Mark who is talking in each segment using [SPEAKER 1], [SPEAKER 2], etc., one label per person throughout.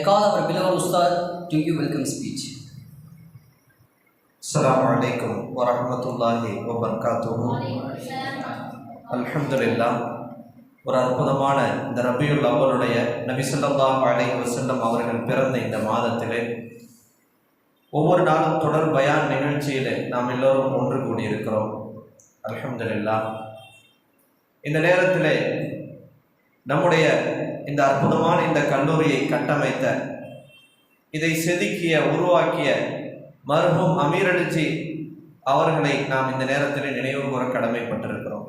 [SPEAKER 1] I call our beloved Ustad to give welcome speech.
[SPEAKER 2] السلام عليكم ورحمة الله وبركاته அல்ஹம்துலில்லா ஒரு அற்புதமான இந்த ரபியுல் அவருடைய நபி ஸல்லல்லாஹு அலைஹி வஸல்லம் அவர்கள் பிறந்த இந்த மாதத்திலே ஒவ்வொரு நாளும் தொடர் பயான் நிகழ்ச்சியிலே நாம் எல்லோரும் ஒன்று கூடியிருக்கிறோம் அல்ஹம்துலில்லா இந்த நேரத்திலே நம்முடைய இந்த அற்புதமான இந்த கல்லூரியை கட்டமைத்த இதை செதுக்கிய உருவாக்கிய மர்ஹூம் அமீரடிச்சி அவர்களை நாம் இந்த நேரத்தில் நினைவு கூற கடமைப்பட்டிருக்கிறோம்.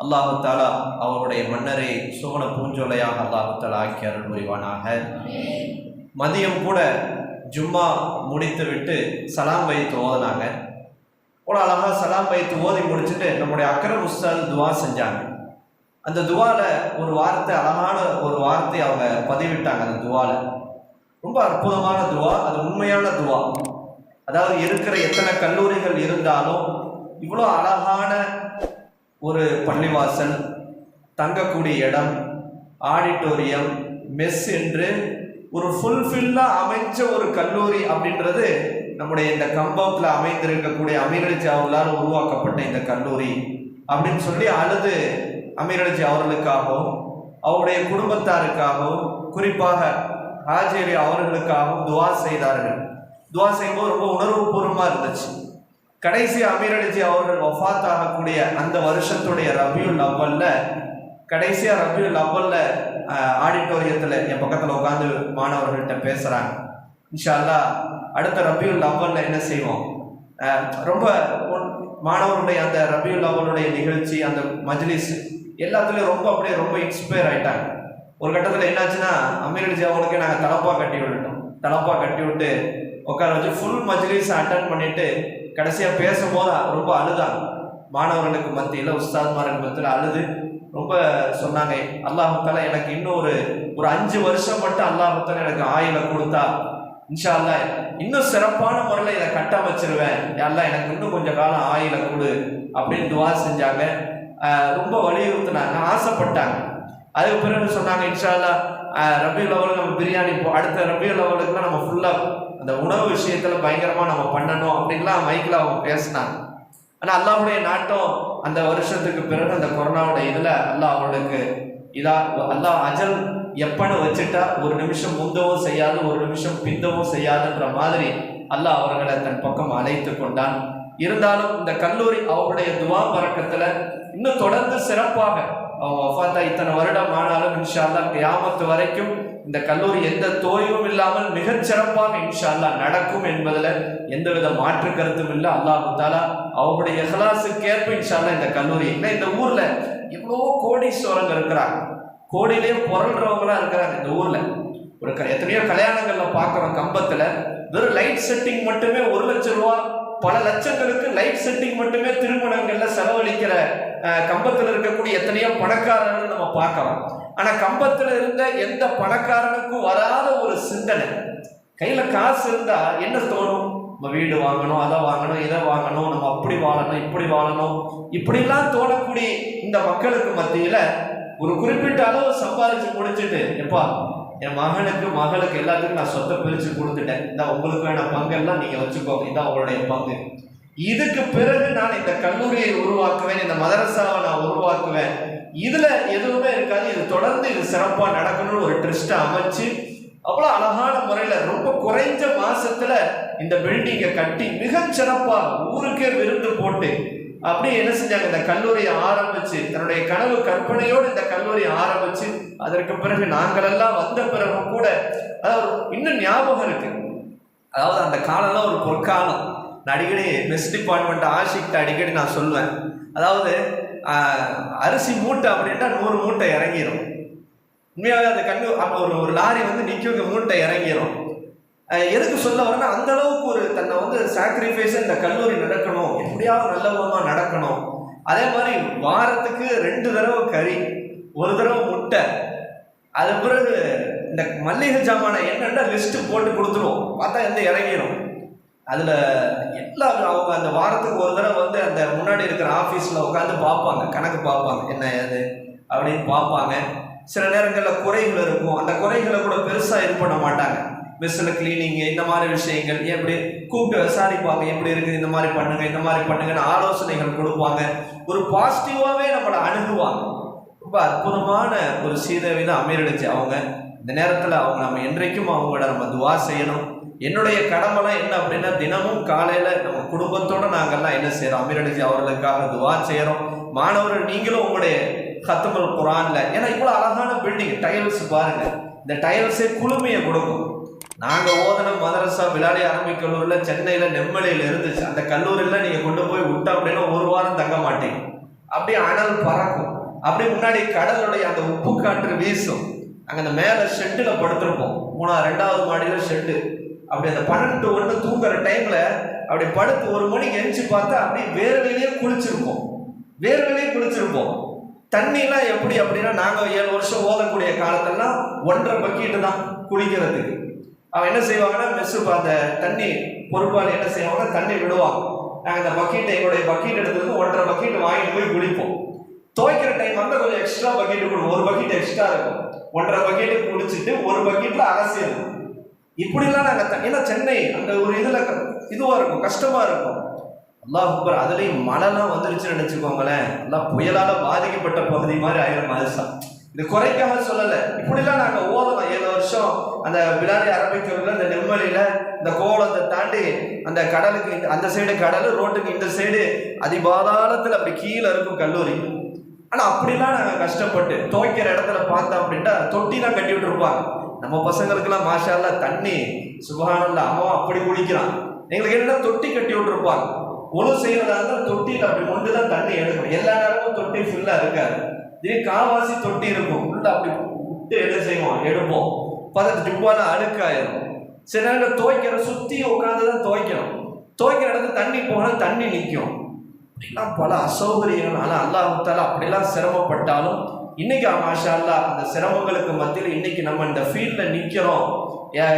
[SPEAKER 2] அல்லாஹு தாலா அவருடைய மன்னரை சுவன பூஞ்சோலையாக அல்லாஹு தாலா ஆக்கி அருள் புரிவானாக. மதியம் கூட ஜும்மா முடித்து விட்டு சலாம் வைத்து ஓதினாங்க. ஒரு அழகாக சலாம் வைத்து ஓதி முடிச்சுட்டு நம்முடைய அக்கரம் உஸ்தாது துவா செஞ்சாங்க. அந்த துவால ஒரு வார்த்தை அழகான ஒரு வார்த்தை அவங்க பதிவிட்டாங்க அந்த துவால. ரொம்ப அற்புதமான துவா அது உண்மையான துவா. அதாவது இருக்கிற எத்தனை கல்லூரிகள் இருந்தாலும் இவ்வளோ அழகான ஒரு பள்ளிவாசல் தங்கக்கூடிய இடம் ஆடிட்டோரியம் மெஸ் என்று ஒரு ஃபுல்ஃபில்லாக அமைஞ்ச ஒரு கல்லூரி அப்படின்றது நம்முடைய இந்த கம்பத்தில் அமைந்திருக்கக்கூடிய அமீரலிஜி உருவாக்கப்பட்ட இந்த கல்லூரி அப்படின்னு சொல்லி அழுது அமீரஜி அவர்களுக்காகவும் அவருடைய குடும்பத்தாருக்காகவும் குறிப்பாக ஹாஜேரி அவர்களுக்காகவும் துவா செய்தார்கள். துவா செய்யும்போது ரொம்ப உணர்வுபூர்வமாக இருந்துச்சு. கடைசி அமீரடிஜி அவர்கள் வஃபாத் ஆகக்கூடிய அந்த வருஷத்துடைய ரபியுல் அவ்வல்ல கடைசியாக ரபியுல் அவ்வல்ல ஆடிட்டோரியத்தில் என் பக்கத்தில் உட்காந்து மாணவர்கள்ட்ட பேசுகிறாங்க இன்ஷா அல்லாஹ் அடுத்த ரபியுல் அவ்வல்ல என்ன செய்வோம்? ரொம்ப மாணவருடைய அந்த ரபியுல் அவ்வளுடைய நிகழ்ச்சி அந்த மஜ்லிஸ் எல்லாத்துலேயும் ரொம்ப அப்படியே ரொம்ப இன்ஸ்பயர் ஆகிட்டாங்க ஒரு கட்டத்தில் என்னாச்சுன்னா அமீரடிஜி அவங்களுக்கு நாங்கள் தலப்பா கட்டி விட்டுட்டோம். தலப்பா கட்டி விட்டு உட்கார வச்சு ஃபுல் மஜ்லிஸ் அட்டன் பண்ணிட்டு கடைசியாக பேசும்போது ரொம்ப அழுதாங்க மாணவர்களுக்கு மத்தியில் உஸ்தாத்மார்களுக்கு மத்தியில் அழுது. ரொம்ப சொன்னாங்க அல்லாஹால எனக்கு இன்னும் ஒரு ஒரு அஞ்சு வருஷம் மட்டும் அல்லாஹால எனக்கு ஆயில கொடுத்தா இன்ஷா அல்லாஹ் இன்னும் சிறப்பான முறையில் இதை கட்டமைச்சிருவேன். எல்லாம் எனக்கு இன்னும் கொஞ்சம் காலம் ஆயில கொடு. அப்படின்னு துவா செஞ்சாங்க. ரொம்ப வலியுறுத்தினாங்க. ஆசைப்பட்டாங்க. அதுக்கு பிறகு சொன்னாங்க இன்ஷால்லா ரபி லெவலில் நம்ம பிரியாணி இப்போ அடுத்த ரபியுல் லெவலுக்குலாம் நம்ம ஃபுல்லாக அந்த உணவு விஷயத்தில் பயங்கரமாக நம்ம பண்ணணும். அப்படின்லாம் மைக்கில் அவங்க பேசினாங்க. ஆனால் அல்லாவுடைய நாட்டம் அந்த வருஷத்துக்கு பிறகு அந்த கொரோனாவோட இதில் அல்லாஹ் அவங்களுக்கு இதா அல்லாஹ் அஜல் எப்பன்னு வச்சுட்டா ஒரு நிமிஷம் முந்தவும் செய்யாது ஒரு நிமிஷம் பிந்தவும் செய்யாதுன்ற மாதிரி அல்லாஹ் அவர்களை தன் பக்கம் அழைத்து கொண்டான். இருந்தாலும் இந்த கல்லூரி அவருடைய துவா பறக்கத்துல இன்னும் தொடர்ந்து சிறப்பாக அவங்க வஃபாத்தா இத்தனை வருடம் ஆனாலும் இன்ஷா அல்லாஹ் கியாமத்து வரைக்கும் இந்த கல்லூரி எந்த தோய்வும் இல்லாமல் மிகச் சிறப்பாக இன்ஷா நடக்கும் என்பதில் எந்தவித மாற்று கருத்தும் இல்லை. அல்லாஹு தாலா அவருடைய இஹ்லாஸுக்கேற்ப இன்ஷால்லா இந்த கல்லூரி என்ன? இந்த ஊர்ல எவ்வளோ கோடீஸ்வரங்க இருக்கிறாங்க. கோடியிலே புரள்றவங்களா இருக்கிறாங்க இந்த ஊர்ல. ஒரு க எத்தனையோ கல்யாணங்கள்ல பார்க்குறோம் கம்பத்துல. வெறும் லைட் செட்டிங் மட்டுமே ஒரு லட்சம் ரூபா பல லட்சங்களுக்கு லைட் செட்டிங் மட்டுமே திருமணங்கள்ல செலவழிக்கிற கம்பத்தில் கம்பத்துல இருக்கக்கூடிய எத்தனையோ பணக்காரர்கள் நம்ம பார்க்கலாம் ஆனா கம்பத்துல இருந்த எந்த பணக்காரனுக்கும் வராத ஒரு சிந்தனை. கையில காசு இருந்தா என்ன தோணும்? நம்ம வீடு வாங்கணும் அதை வாங்கணும் இதை வாங்கணும் நம்ம அப்படி வாழணும் இப்படி வாழணும். இப்படிலாம் தோணக்கூடிய இந்த மக்களுக்கு மத்தியில ஒரு குறிப்பிட்ட அளவு சம்பாதிச்சு முடிச்சுட்டு எப்பா என் மகனுக்கு மகளுக்கு எல்லாத்துக்கும் நான் சொத்தை பிரித்து கொடுத்துட்டேன். இந்த உங்களுக்கு வேண பங்கெல்லாம் நீங்கள் வச்சுக்கோங்க. இதான் உங்களுடைய பங்கு. இதுக்கு பிறகு நான் இந்த கல்லூரியை உருவாக்குவேன் இந்த மதரசாவை நான் உருவாக்குவேன். இதுல எதுவுமே இருக்காது. இது தொடர்ந்து இது சிறப்பாக நடக்கணும்னு ஒரு ட்ரிஸ்ட்டை அமைச்சு அவ்வளோ அழகான முறையில் ரொம்ப குறைஞ்ச மாசத்துல இந்த பில்டிங்கை கட்டி மிகச் சிறப்பாக ஊருக்கே விருந்து போட்டு அப்படியே என்ன செஞ்சாங்க? இந்த கல்லூரியை ஆரம்பிச்சு தன்னுடைய கனவு கற்பனையோடு இந்த கல்லூரியை ஆரம்பிச்சு அதற்கு பிறகு நாங்களெல்லாம் வந்த பிறகும் கூட அதாவது இன்னும் ஞாபகம் இருக்கு. அதாவது அந்த காலம்லாம் ஒரு பொற்காலம். நான் அடிக்கடி மெஸ் டிபார்ட்மெண்ட் ஆஷிக்கிட்ட அடிக்கடி நான் சொல்லுவேன் அதாவது அரிசி மூட்டை அப்படின்ட்டா நூறு மூட்டை இறங்கிரும். உண்மையாகவே அந்த கண்ணு அப்போ ஒரு ஒரு லாரி வந்து நிற்குங்க மூட்டை இறங்கிரும். எதுக்கு சொல்ல வரேன்னா அந்த அளவுக்கு ஒரு தன்னை வந்து சாக்ரிஃபைஸ் இந்த கல்லூரி நடக்கணும். எப்படியாவது நல்ல நடக்கணும். அதே மாதிரி வாரத்துக்கு ரெண்டு தடவை கறி ஒரு தடவை முட்டை. அது பிறகு இந்த மல்லிகை ஜாமான என்னென்ன லிஸ்ட்டு போட்டு கொடுத்துருவோம் பார்த்தா எந்த இறங்கிடும் அதில் எல்லாம் அவங்க அந்த வாரத்துக்கு ஒரு தடவை வந்து அந்த முன்னாடி இருக்கிற ஆஃபீஸில் உட்காந்து பார்ப்பாங்க. கணக்கு பார்ப்பாங்க என்ன ஏது அப்படின்னு பார்ப்பாங்க. சில நேரங்களில் குறைகள் இருக்கும். அந்த குறைகளை கூட பெருசாக இது பண்ண மாட்டாங்க. மிஸ்ஸில் கிளீனிங்கு இந்த மாதிரி விஷயங்கள் எப்படி கூப்பிட்டு விசாரிப்பாங்க எப்படி இருக்குது? இந்த மாதிரி பண்ணுங்க இந்த மாதிரி பண்ணுங்கன்னு ஆலோசனைகள் கொடுப்பாங்க. ஒரு பாசிட்டிவாகவே நம்மளை அணுகுவாங்க. ரொம்ப அற்புதமான ஒரு சீதவித அமீரடிச்சு அவங்க. இந்த நேரத்தில் அவங்க நம்ம என்றைக்கும் அவங்களோட நம்ம துவா செய்யணும். என்னுடைய கடமைலாம் என்ன அப்படின்னா தினமும் காலையில் நம்ம குடும்பத்தோடு நாங்கள்லாம் என்ன செய்கிறோம் அமீரடிச்சு அவர்களுக்காக துவா செய்கிறோம் மாணவர்கள் நீங்களும் உங்களுடைய கத்தமல் குரானில் ஏன்னா இவ்வளோ அழகான பில்டிங் டைல்ஸ் பாருங்கள் இந்த டைல்ஸே குளுமையை கொடுக்கும். நாங்கள் ஓதன மதரசா விளாடி அரபி கல்லூரியில் சென்னையில் நெம்மலையில் இருந்துச்சு. அந்த கல்லூரியில் நீங்கள் கொண்டு போய் விட்டோம் அப்படின்னா ஒரு வாரம் தங்க மாட்டீங்க அப்படியே அனல் பறக்கும். அப்படியே முன்னாடி கடலுடைய அந்த உப்பு காற்று வீசும். அங்கே அந்த மேலே ஷெட்டில் படுத்திருப்போம். மூணா ரெண்டாவது மாடியில் ஷெட்டு. அப்படி அந்த பன்னெண்டு ஒன்று தூங்குற டைமில் அப்படி படுத்து ஒரு மணிக்கு எந்திச்சு பார்த்தா அப்படியே வேர்வையிலேயே குளிச்சிருப்போம். வேர்வையிலேயே குளிச்சிருப்போம். தண்ணிலாம் எப்படி அப்படின்னா நாங்கள் ஏழு வருஷம் ஓதக்கூடிய காலத்தெல்லாம் ஒன்றரை பக்கெட்டு தான் குளிக்கிறதுக்கு அவன் என்ன செய்வாங்கன்னா மெஸ்ஸு அந்த தண்ணி பொறுப்பாளி என்ன செய்வாங்கன்னா தண்ணி விடுவாங்க நாங்கள் அந்த பக்கெட்டை எங்களுடைய பக்கெட் எடுத்து ஒன்றரை பக்கெட் வாங்கிட்டு போய் குளிப்போம் துவைக்கிற டைம் வந்து கொஞ்சம் எக்ஸ்ட்ரா பக்கெட் கொடுக்கும் ஒரு பக்கெட் எக்ஸ்ட்ரா இருக்கும். ஒன்றரை பக்கெட்டு குடிச்சிட்டு ஒரு பக்கெட்டில் அரசியல் இருக்கும். இப்படிலாம் நாங்கள் ஏன்னா சென்னை அந்த ஒரு இதில் இதுவாக இருக்கும் கஷ்டமாக இருக்கும். அல்லாஹ் அக்பர் அதுலேயும் மழைலாம் வந்துருச்சுன்னு நினச்சிக்கோங்களேன். எல்லாம் புயலால் பாதிக்கப்பட்ட பகுதி மாதிரி ஆயிரம் மனுஷன் இது குறைக்காம சொல்லலை. இப்படிலாம் நாங்கள் ஓதலாம் ஏழு வருஷம் அந்த பிலாரி அரபிக்கரில் இந்த நெம்மலியில இந்த கோலத்தை தாண்டி அந்த கடலுக்கு அந்த சைடு கடல் ரோட்டுக்கு இந்த சைடு அதிபாதாளத்துல அப்படி கீழே இருக்கும் கல்லூரி. ஆனால் அப்படிலாம் நாங்கள் கஷ்டப்பட்டு துவைக்கிற இடத்துல பார்த்தோம் அப்படின்ட்டா தொட்டிலாம் கட்டி விட்டுருப்பாங்க நம்ம பசங்களுக்கெல்லாம் மாஷால தண்ணி சுபகானல்ல அம்மா அப்படி குளிக்கிறான். எங்களுக்கு என்ன தொட்டி கட்டி விட்டுருப்பாங்க ஒழு செய்யறதா இருந்தால் தொட்டியில் அப்படி கொண்டு தான் தண்ணி எடுக்கணும். எல்லா நேரமும் தொட்டி ஃபுல்லாக இருக்காது. இதே காவாசி தொட்டி இருக்கும். உள்ள அப்படி விட்டு என்ன செய்வோம்? எடுப்போம். பார்த்து ஜுப்பால அழுக்காயிரும் சில நேரம் துவைக்கிற சுற்றி உட்காந்து தான் துவைக்கணும். துவைக்கிற இடத்துல தண்ணி போனால் தண்ணி நிற்கும் அப்படிலாம் பல அசௌகரியங்கள். ஆனால் அல்லாஹால அப்படிலாம் சிரமப்பட்டாலும் இன்னைக்கு மாஷா அல்லா அந்த சிரமங்களுக்கு மத்தியில் இன்னைக்கு நம்ம இந்த ஃபீல்டில் நிற்கிறோம்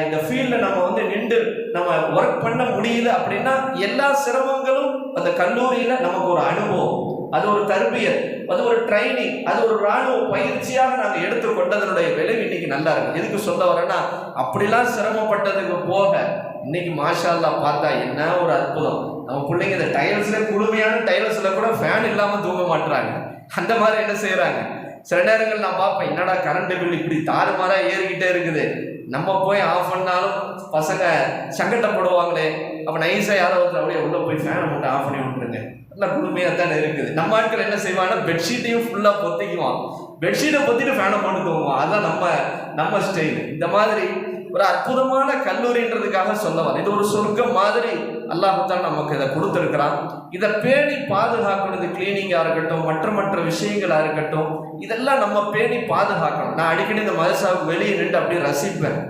[SPEAKER 2] இந்த ஃபீல்டில் நம்ம வந்து நின்று நம்ம ஒர்க் பண்ண முடியுது அப்படின்னா எல்லா சிரமங்களும் அந்த கல்லூரியில் நமக்கு ஒரு அனுபவம். அது ஒரு தர்பியல் அது ஒரு ட்ரைனிங் அது ஒரு ராணுவ பயிற்சியாக நாங்கள் எடுத்துக்கொண்டதனுடைய விளைவு இன்னைக்கு நல்லா இருக்கு. எதுக்கு சொல்ல வரேன்னா அப்படிலாம் சிரமப்பட்டதுக்கு போக இன்னைக்கு மாஷா பார்த்தா என்ன ஒரு அற்புதம். நம்ம பிள்ளைங்க இந்த டைல்ஸ்ல குளுமையான டைல்ஸ்ல கூட ஃபேன் இல்லாமல் தூங்க மாட்டுறாங்க அந்த மாதிரி என்ன செய்கிறாங்க சில நேரங்கள் நான் பார்ப்பேன் என்னடா கரண்ட் பில் இப்படி தாறுமாறா ஏறிக்கிட்டே இருக்குது. நம்ம போய் ஆஃப் பண்ணாலும் பசங்க சங்கட்டப்படுவாங்களே அப்போ நைஸாக யாரோ ஒருத்தர் அப்படியே உள்ளே போய் ஃபேனை மட்டும் ஆஃப் பண்ணி விட்டுருங்க. நல்லா குளுமையாக தானே இருக்குது. நம்ம ஆட்கள் என்ன செய்வாங்கன்னா பெட்ஷீட்டையும் ஃபுல்லாக பொத்திக்குவான். பெட்ஷீட்டை பொத்திட்டு ஃபேனை போட்டு தூங்குவான் அதுதான் நம்ம நம்ம ஸ்டைல் இந்த மாதிரி ஒரு அற்புதமான கல்லூரின்றதுக்காக சொல்ல வரேன் இது ஒரு சொர்க்கம் மாதிரி அல்லாஹால நமக்கு இதை கொடுத்துருக்கிறான். இதை பேணி பாதுகாக்கிறது கிளீனிங்காக இருக்கட்டும் மற்ற மற்ற விஷயங்களாக இருக்கட்டும் இதெல்லாம் நம்ம பேணி பாதுகாக்கணும். நான் அடிக்கடி இந்த மதசாவுக்கு வெளியே நின்று அப்படியே ரசிப்பேன்.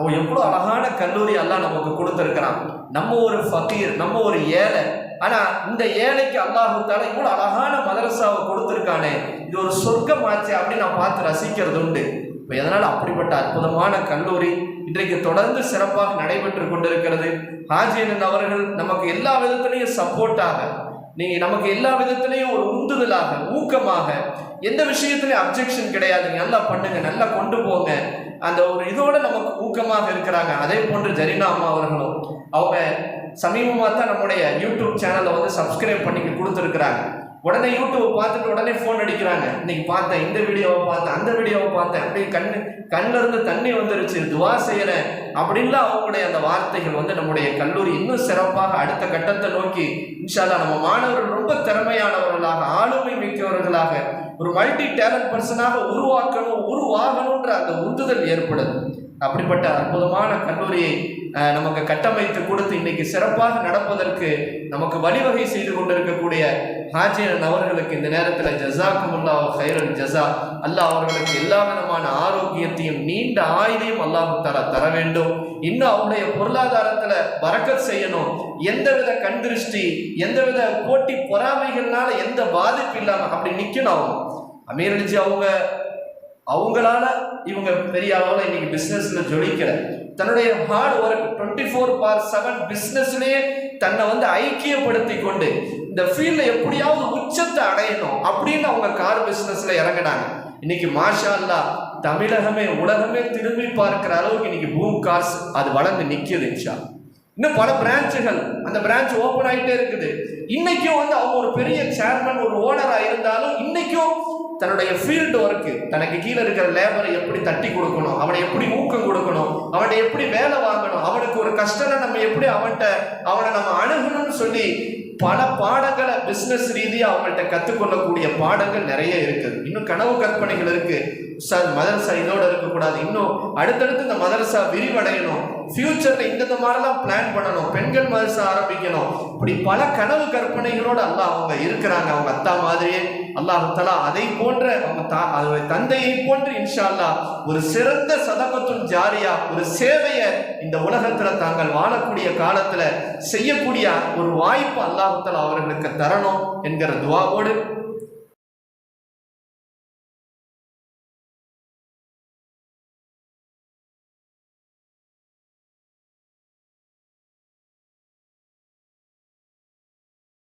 [SPEAKER 2] அவன் எவ்வளோ அழகான கல்லூரி எல்லாம் நமக்கு கொடுத்துருக்கிறான். நம்ம ஒரு ஃபகீர் நம்ம ஒரு ஏழை. ஆனால் இந்த ஏழைக்கு அல்லாஹுத்தால இவ்வளோ அழகான மதரசாவை கொடுத்துருக்கானே. இது ஒரு சொர்க்கமாச்சு அப்படின்னு நான் பார்த்து ரசிக்கிறது உண்டு. இப்போ எதனால் அப்படிப்பட்ட அற்புதமான கல்லூரி இன்றைக்கு தொடர்ந்து சிறப்பாக நடைபெற்று கொண்டிருக்கிறது. ஹாஜியன் அவர்கள் நமக்கு எல்லா விதத்துலேயும் சப்போர்ட்டாக நீங்கள் நமக்கு எல்லா விதத்திலையும் ஒரு உந்துதலாக ஊக்கமாக எந்த விஷயத்துலையும் அப்ஜெக்ஷன் கிடையாது. நல்லா பண்ணுங்க நல்லா கொண்டு போங்க. அந்த ஒரு இதோட நமக்கு ஊக்கமாக இருக்கிறாங்க. அதே போன்று ஜரீனா அம்மா அவர்களும். அவங்க சமீபமாக தான் நம்முடைய யூடியூப் சேனலை வந்து சப்ஸ்கிரைப் பண்ணி கொடுத்துருக்குறாங்க. உடனே யூடியூப் பார்த்துட்டு உடனே ஃபோன் அடிக்கிறாங்க. இன்னைக்கு பார்த்தேன் இந்த வீடியோவை பார்த்தேன் அந்த வீடியோவை பார்த்தேன். அப்படியே கண்ணு கண்ணில் இருந்து தண்ணி வந்துருச்சு துவா செய்கிறேன் அப்படின்லாம் அவங்களுடைய அந்த வார்த்தைகள் வந்து நம்முடைய கல்லூரி இன்னும் சிறப்பாக அடுத்த கட்டத்தை நோக்கி இன்ஷால்லா நம்ம மாணவர்கள் ரொம்ப திறமையானவர்களாக ஆளுமை மிக்கவர்களாக ஒரு மல்டி டேலண்ட் பர்சனாக உருவாக்கணும் உருவாகணுன்ற அந்த உந்துதல் ஏற்படுது. அப்படிப்பட்ட அற்புதமான கல்லூரியை நமக்கு கட்டமைத்து கொடுத்து இன்னைக்கு சிறப்பாக நடப்பதற்கு நமக்கு வழிவகை செய்து கொண்டிருக்கக்கூடிய ஹாஜியன் அவர்களுக்கு இந்த நேரத்தில் ஜசாக்குமுல்லா ஹைரன் ஜசா அல்லாஹ் அவர்களுக்கு எல்லா விதமான ஆரோக்கியத்தையும் நீண்ட ஆயுதையும் அல்லாஹு தர தர வேண்டும். இன்னும் அவருடைய பொருளாதாரத்துல பறக்கத் செய்யணும். எந்தவித கண் திருஷ்டி எந்தவித போட்டி பொறாமைகள்னால எந்த பாதிப்பு இல்லாம அப்படி நிக்கணும் அவங்க. அமீரடிச்சு அவங்க அவங்களால இவங்க பெரிய அளவில் இன்னைக்கு பிஸ்னஸ்ல ஜொலிக்கல. தன்னுடைய hard work twenty four by seven பிஸ்னஸ்லேயே தன்னை வந்து ஐக்கியப்படுத்தி கொண்டு இந்த ஃபீல்டில் எப்படியாவது உச்சத்தை அடையணும் அப்படின்னு அவங்க கார் பிஸ்னஸ்ல இறங்கினாங்க. இன்னைக்கு மாஷா அல்லா தமிழகமே உலகமே திரும்பி பார்க்கிற அளவுக்கு இன்னைக்கு பூம் கார்ஸ் அது வளர்ந்து நிக்குது இன்ஷா. இன்னும் பல பிரான்ச்சுகள் அந்த பிரான்ச் ஓப்பன் ஆகிட்டே இருக்குது. இன்னைக்கும் வந்து அவங்க ஒரு பெரிய சேர்மன் ஒரு ஓனராக இருந்தாலும் இன்னைக்கும் தன்னுடைய ஃபீல்டு ஒர்க்கு தனக்கு கீழே இருக்கிற லேபரை எப்படி தட்டி கொடுக்கணும் அவனை எப்படி ஊக்கம் கொடுக்கணும் அவனை எப்படி வேலை வாங்கணும் அவனுக்கு ஒரு கஷ்டத்தை நம்ம எப்படி அவன்கிட்ட அவனை நம்ம அணுகணும்னு சொல்லி பல பாடங்களை பிஸ்னஸ் ரீதியாக அவங்கள்ட்ட கற்றுக்கொள்ளக்கூடிய பாடங்கள் நிறைய இருக்குது. இன்னும் கனவு கற்பனைகள் இருக்குது சார் மதரசா இதோட இருக்கக்கூடாது. இன்னும் அடுத்தடுத்து இந்த மதரசா விரிவடையணும். ஃபியூச்சர்ல இந்த இந்த மாதிரிலாம் பிளான் பண்ணணும். பெண்கள் மதரசா ஆரம்பிக்கணும். இப்படி பல கனவு கற்பனைகளோடு அல்லாஹ் அவங்க இருக்கிறாங்க. அவங்க அத்தா மாதிரியே அல்லாஹ் தலா அதை போன்ற அவங்க தா அவருடைய தந்தையை போன்று இன்ஷா ஒரு சிறந்த சதபத்தும் ஜாரியா ஒரு சேவையை இந்த உலகத்துல தாங்கள் வாழக்கூடிய காலத்துல செய்யக்கூடிய ஒரு வாய்ப்பு அல்லாஹ் தலா அவர்களுக்கு தரணும் என்கிற துவாவோடு